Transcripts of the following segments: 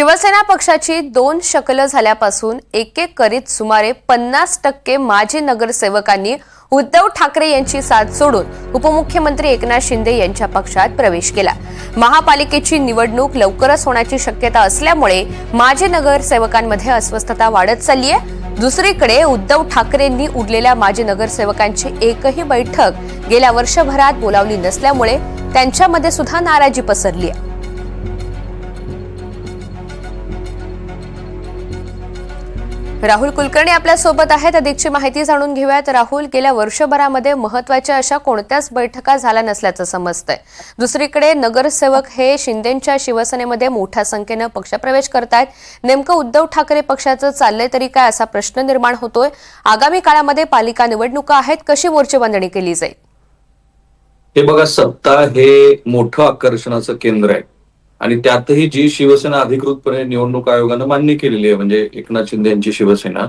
शिवसेना पक्षाची दोन शकलं झाल्यापासून एक एक करीत सुमारे पन्नास टक्के माजी नगरसेवकांनी उद्धव ठाकरे यांची साथ सोडून उपमुख्यमंत्री एकनाथ शिंदे यांच्या पक्षात प्रवेश केला. महापालिकेची निवडणूक लवकरच होण्याची शक्यता असल्यामुळे माजी नगरसेवकांमध्ये अस्वस्थता वाढत चालली आहे दुसरीकडे उद्धव ठाकरेंनी उरलेल्या माजी नगरसेवकांची एकही बैठक गेल्या वर्षभरात बोलावली नसल्यामुळे त्यांच्यामध्ये सुद्धा नाराजी पसरली आहे राहुल कुलकर्णी आपल्यासोबत आहेत. अधिकची माहिती जाणून घेऊयात. राहुल गेल्या वर्षभरामध्ये महत्त्वाच्या अशा कोणत्याच बैठका झाल्या नसल्याचं समजतंय. दुसरीकडे नगरसेवक हे शिंदेच्या शिवसेनेमध्ये मोठ्या संख्येनं पक्षप्रवेश करतायत. नेमकं उद्धव ठाकरे पक्षाचं चाललंय तरी काय असा प्रश्न निर्माण होतोय? आगामी काळामध्ये पालिका निवडणुका आहेत. कशी मोर्चेबांधणी केली जाईल? हे बघा सत्ता हे मोठं आकर्षणाचं केंद्र आहे. आणि त्यातही जी शिवसेना अधिकृतपणे निवडणूक आयोगानं मान्य केलेली आहे म्हणजे एकनाथ शिंदे यांची शिवसेना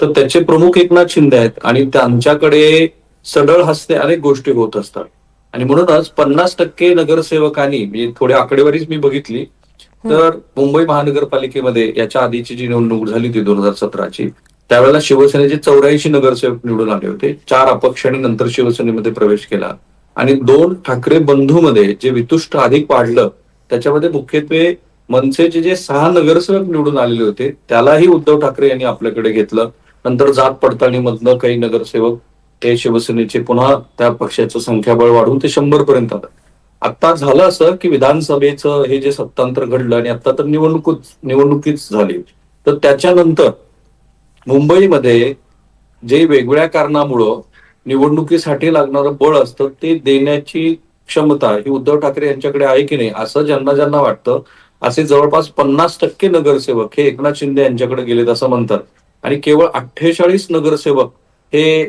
तर त्याचे प्रमुख एकनाथ शिंदे आहेत आणि त्यांच्याकडे सडळ हस्ते अनेक गोष्टी होत असतात. आणि म्हणूनच पन्नास टक्के नगरसेवकांनी म्हणजे थोडी आकडेवारीच मी बघितली तर मुंबई महानगरपालिकेमध्ये याच्या आधीची जी निवडणूक झाली होती दोन हजार सतराची त्यावेळेला शिवसेनेचे चौऱ्याऐंशी नगरसेवक निवडून आले होते चार अपक्ष आणि नंतर शिवसेनेमध्ये प्रवेश केला. आणि दोन ठाकरे बंधूमध्ये जे वितुष्ट अधिक वाढलं त्याच्यामध्ये मुख्यत्वे मनसेचे जे सहा नगरसेवक निवडून आलेले होते त्यालाही उद्धव ठाकरे यांनी आपल्याकडे घेतलं. नंतर जात पडताळणीमधनं काही नगरसेवक ते शिवसेनेचे पुन्हा त्या पक्षाचं संख्याबळ वाढून ते शंभर पर्यंत आलं. आता झालं असं की विधानसभेचं हे जे सत्तांतर घडलं आणि आता तर निवडणूकच निवडणुकीच झाली. तर त्याच्यानंतर मुंबईमध्ये जे वेगवेगळ्या कारणामुळं निवडणुकीसाठी लागणारं बळ असतं ते देण्याची क्षमता ही उद्धव ठाकरे यांच्याकडे आहे की नाही असं ज्यांना ज्यांना वाटतं असे जवळपास पन्नास टक्के नगरसेवक हे एकनाथ शिंदे यांच्याकडे गेलेत असं म्हणतात. आणि केवळ अठ्ठेचाळीस नगरसेवक हे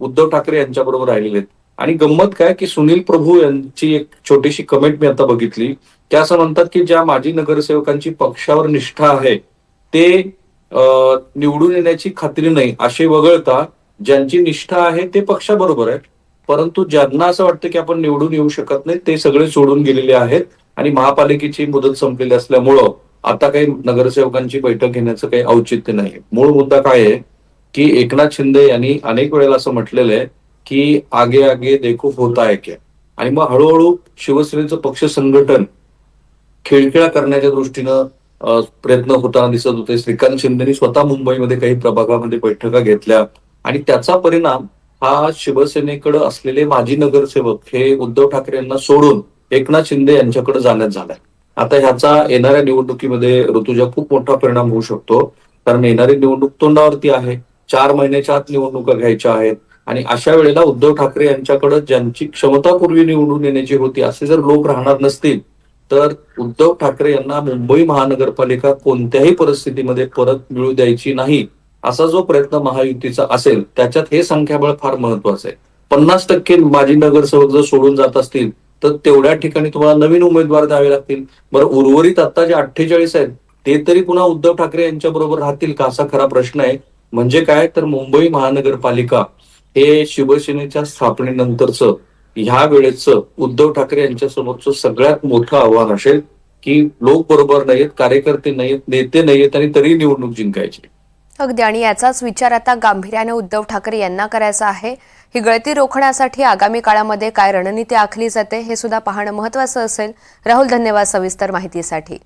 उद्धव ठाकरे यांच्याबरोबर राहिलेले आहेत. आणि गंमत काय की सुनील प्रभू यांची एक छोटीशी कमेंट मी आता बघितली. ते असं म्हणतात की ज्या माजी नगरसेवकांची पक्षावर निष्ठा आहे ते निवडून येण्याची खात्री नाही असे वगळता ज्यांची निष्ठा आहे ते पक्षाबरोबर आहे परंतु ज्यांना असं वाटतं की आपण निवडून येऊ शकत नाही ते सगळे सोडून गेलेले आहेत. आणि महापालिकेची मुदत संपलेली असल्यामुळं आता काही नगरसेवकांची बैठक घेण्याचं काही औचित्य नाही. मूळ मुद्दा काय आहे? की एकनाथ शिंदे यांनी अनेक वेळेला असं म्हटलेलं आहे की आगे आगे देखो होता आहे की आणि मग हळूहळू शिवसेनेचं पक्ष संघटन खिळखिळा करण्याच्या दृष्टीनं प्रयत्न होताना दिसत होते. श्रीकांत शिंदेनी स्वतः मुंबईमध्ये काही प्रभागामध्ये बैठका घेतल्या. आणि त्याचा परिणाम हा शिवसेनेकडे असलेले माजी नगरसेवक हे उद्धव ठाकरे यांना सोडून एकनाथ शिंदे यांच्याकडे जाण्यात झालाय. आता ह्याचा येणाऱ्या निवडणुकीमध्ये ऋतुजा खूप मोठा परिणाम होऊ शकतो. कारण येणारी निवडणूक तोंडावरती आहे. चार महिन्याच्या आत निवडणुका घ्यायच्या आहेत. आणि अशा वेळेला उद्धव ठाकरे यांच्याकडे ज्यांची क्षमता पूर्वी निवडून येण्याची होती असे जर लोक राहणार नसतील तर उद्धव ठाकरे यांना मुंबई महानगरपालिका कोणत्याही परिस्थितीमध्ये परत मिळू द्यायची नाही. असा जो प्रयत्न महायुतीचा असेल त्याच्यात हे संख्याबळ फार महत्वाचं आहे. पन्नास टक्के माजी नगरसेवक जर सोडून जात असतील तर तेवढ्या ठिकाणी तुम्हाला नवीन उमेदवार द्यावे लागतील. बरं उर्वरित आता जे अठ्ठेचाळीस आहेत ते तरी पुन्हा उद्धव ठाकरे यांच्या बरोबर राहतील का असा खरा प्रश्न आहे. म्हणजे काय? तर मुंबई महानगरपालिका हे शिवसेनेच्या स्थापनेनंतरचं ह्या वेळेचं उद्धव ठाकरे यांच्या समोरचं सगळ्यात मोठं आव्हान असेल की लोक बरोबर नाहीत कार्यकर्ते नाहीत नेते नाहीत आणि तरी निवडणूक जिंकायची. अगदी आणि याचाच विचार आता गांभीर्याने उद्धव ठाकरे यांना करायचा आहे. ही गळती रोखण्यासाठी आगामी काळामध्ये काय रणनीती आखली जाते हे सुद्धा पाहणं महत्वाचं असेल. राहुल धन्यवाद सविस्तर माहितीसाठी.